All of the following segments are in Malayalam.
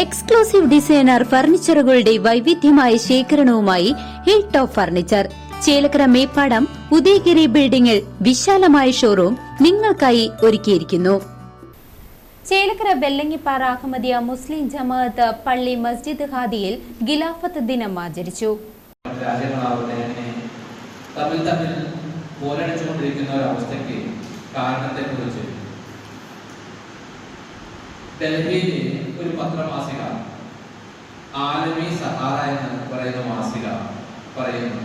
എക്സ്ക്ലൂസീവ് ഡിസൈനർ ഫർണിച്ചറുകളുടെ വൈവിധ്യമായ ശേഖരണവുമായി hill top furniture Chelakkara Meppadam Udayagiri ബിൽഡിംഗിൽ വിശാലമായ ഷോറൂം നിങ്ങൾക്കായി ഒരുക്കിയിരിക്കുന്നു. ചേലക്കര വെല്ലങ്ങിപ്പാറ അഹമ്മദിയ മുസ്ലിം ജമാഅത്ത് പള്ളി മസ്ജിദ് ഹാദിയിൽ ഗിലാഫത്ത് ദിനം ആചരിച്ചു. തമ്മിൽ തമ്മിൽ പോരടിച്ചുകൊണ്ടിരിക്കുന്ന അവസ്ഥയ്ക്ക് കാരണത്തെ കുറിച്ച് ഡൽഹിയിൽ ഒരു പത്രമാസിക ആലമി സഹാറ എന്ന് പറയുന്ന മാസിക പറയുന്നു.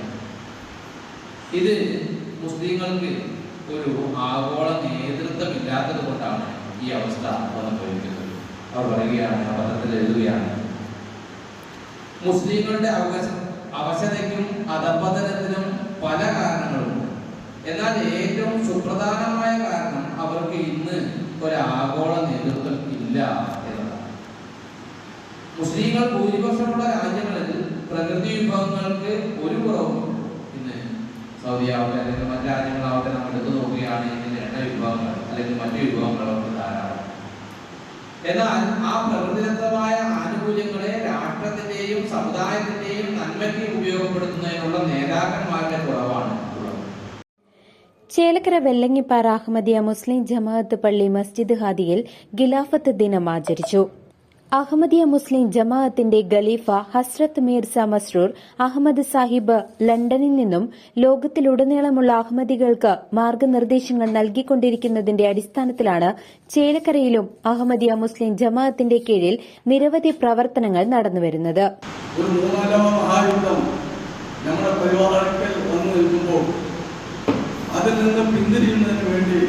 ഇത് മുസ്ലിങ്ങൾക്ക് ഒരു ആഗോള നേതൃത്വം ഇല്ലാത്തത് കൊണ്ടാണ് ഈ അവസ്ഥ വന്നുപോയിരിക്കുന്നത് അവർ പറയുകയാണ് പത്രത്തിൽ എഴുതുകയാണ്. മുസ്ലിങ്ങളുടെ അവകാശ അവശതയ്ക്കും അധപതനത്തിനും പല കാരണങ്ങളുണ്ട് എന്നാൽ ഏറ്റവും സുപ്രധാനമായ കാരണം അവർക്ക് ഇന്ന് ഒരു ആഗോള നേതൃത്വം ഇല്ല. മുസ്ലിങ്ങൾ ഭൂരിപക്ഷമുള്ള രാജ്യങ്ങളിൽ പ്രകൃതി വിഭവങ്ങൾക്ക് ഒരു കുറവും പിന്നെ സൗദി ആവട്ടെ അല്ലെങ്കിൽ മറ്റു രാജ്യങ്ങളാവട്ടെ നമ്മൾ എടുത്തു നോക്കുകയാണെങ്കിൽ എണ്ണ വിഭവങ്ങൾ അല്ലെങ്കിൽ മറ്റു വിഭവങ്ങളൊക്കെ ധാരാളം. എന്നാൽ ആ പ്രകൃതിദത്തമായ ആനുകൂല്യങ്ങളെ രാഷ്ട്രത്തിന്റെയും സമുദായത്തിന്റെയും നന്മയ്ക്ക് ഉപയോഗപ്പെടുത്തുന്നതിനുള്ള നേതാക്കന്മാരുടെ കുറവാണ് ചേലക്കര വെല്ലങ്ങിപ്പാറ അഹമ്മദിയ മുസ്ലിം ജമാഅത്ത് പള്ളി മസ്ജിദ് ഹാദിയിൽ ഗിലാഫത്ത് ദിനം ആചരിച്ചു. അഹമ്മദിയ മുസ്ലിം ജമാഅത്തിന്റെ ഖലീഫ ഹസ്രത്ത് മീർസ മസ്രൂർ അഹമ്മദ് സാഹിബ് ലണ്ടനിൽ നിന്നും ലോകത്തിലുടനീളമുള്ള അഹമ്മദികൾക്ക് മാർഗനിർദ്ദേശങ്ങൾ നൽകിക്കൊണ്ടിരിക്കുന്നതിന്റെ അടിസ്ഥാനത്തിലാണ് ചേലക്കരയിലും അഹമ്മദിയ മുസ്ലിം ജമാഅത്തിന്റെ കീഴിൽ നിരവധി പ്രവർത്തനങ്ങൾ നടന്നുവരുന്നത്. അതിൽ നിന്ന് പിന്തിരിയുന്നതിന് വേണ്ടി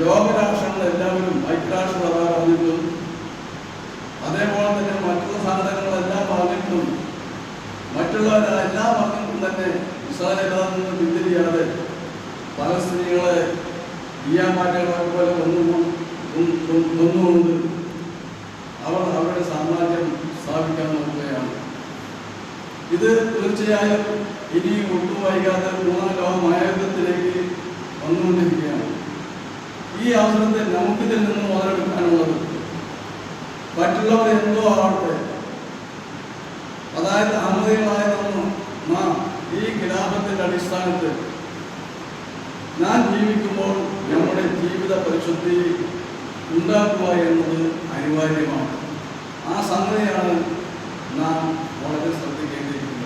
ലോകരാഷ്ട്രങ്ങൾ എല്ലാവരും ഐക്യരാഷ്ട്ര അതേപോലെ തന്നെ മറ്റുള്ള സാധനങ്ങളെല്ലാം പറഞ്ഞിട്ടും മറ്റുള്ളവരെല്ലാം പറഞ്ഞിട്ടും തന്നെ ഇസ്രായേൽ അതിൽ നിന്ന് പിന്തിരിയാതെ പലസ്തീനികളെ ഈയാമാറ്റങ്ങളെ പോലെ ഒന്നുകൊണ്ട് അവർ അവരുടെ സാമ്രാജ്യം സ്ഥാപിക്കാൻ നോക്കുകയാണ്. ഇത് തീർച്ചയായും ഇനി ഒട്ടും വൈകാതെ മൂന്നാം ലോക മഹായുദ്ധത്തിലേക്ക് വന്നുകൊണ്ടിരിക്കുകയാണ്. ഈ അവസരത്തെ നമുക്കിതിൽ നിന്ന് മുതലെടുക്കാനുള്ളത് മറ്റുള്ളവർ എന്തോ ആവട്ടെ. അതായത് അഹമ്മദികളായതൊന്നും നാം ഈ ഗ്രാമത്തിന്റെ അടിസ്ഥാനത്തിൽ ഞാൻ ജീവിക്കുമ്പോൾ നമ്മുടെ ജീവിത പരിശുദ്ധി ഉണ്ടാക്കുക എന്നത് അനിവാര്യമാണ്. ആ സംഗതിയാണ് നാം വളരെ ശ്രദ്ധിക്കേണ്ടിയിരിക്കുന്നത്.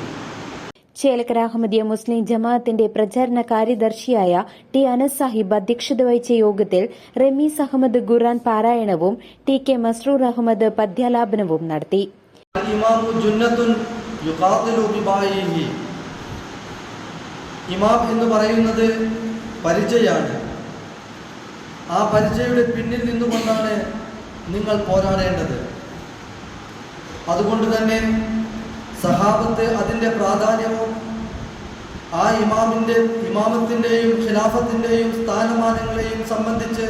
ചേലക്കര അഹമ്മദിയ മുസ്ലിം ജമാഅത്തിന്റെ പ്രചാരണ കാര്യദർശിയായ ടി അനസ് സാഹിബ് അധ്യക്ഷത വഹിച്ച യോഗത്തിൽ റമീസ് അഹമ്മദ് ഖുറാൻ പാരായണവും ടി കെ മസ്റൂർ അഹമ്മദ് പദ്യാലാപനവും നടത്തി. ഇമാം എന്ന് പറയുന്നത് പരിചയാണ്. ആ പരിചയയുടെ പിന്നിൽ നിന്നുകൊണ്ടാണ് നിങ്ങൾ പോരാടേണ്ടത്. അതുകൊണ്ട് തന്നെ സഹാബത്ത് അതിന്റെ പ്രാധാന്യവും ആ ഇമാമിന്റെ ഇമാമത്തിന്റെയും ഖിലാഫത്തിന്റെയും സ്ഥാനമാനങ്ങളെയും സംബന്ധിച്ച്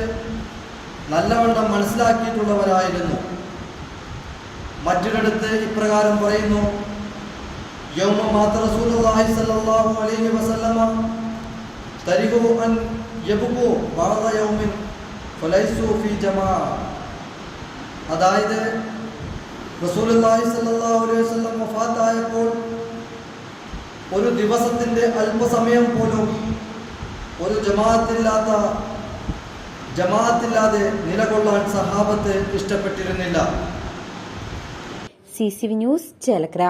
നല്ലവണ്ണം മനസ്സിലാക്കിയിട്ടുള്ളവരായിരുന്നു. മറ്റൊരിടത്ത് ഇപ്രകാരം പറയുന്നു യൗമ മാത്ര സ്വല്ലല്ലാഹു അലൈഹി അൻ ഫീ ജമാഅ. അതായത് വസല്ലം വഫാത്തായപ്പോൾ ഒരു ദിവസത്തിന്റെ അല്പസമയം പോലും ഒരു ജമാഅത്തില്ലാത്ത ജമാഅത്തില്ലാതെ നിലകൊള്ളാൻ സഹാബത്ത് ഇഷ്ടപ്പെട്ടിരുന്നില്ല. C C V news Chelakkara.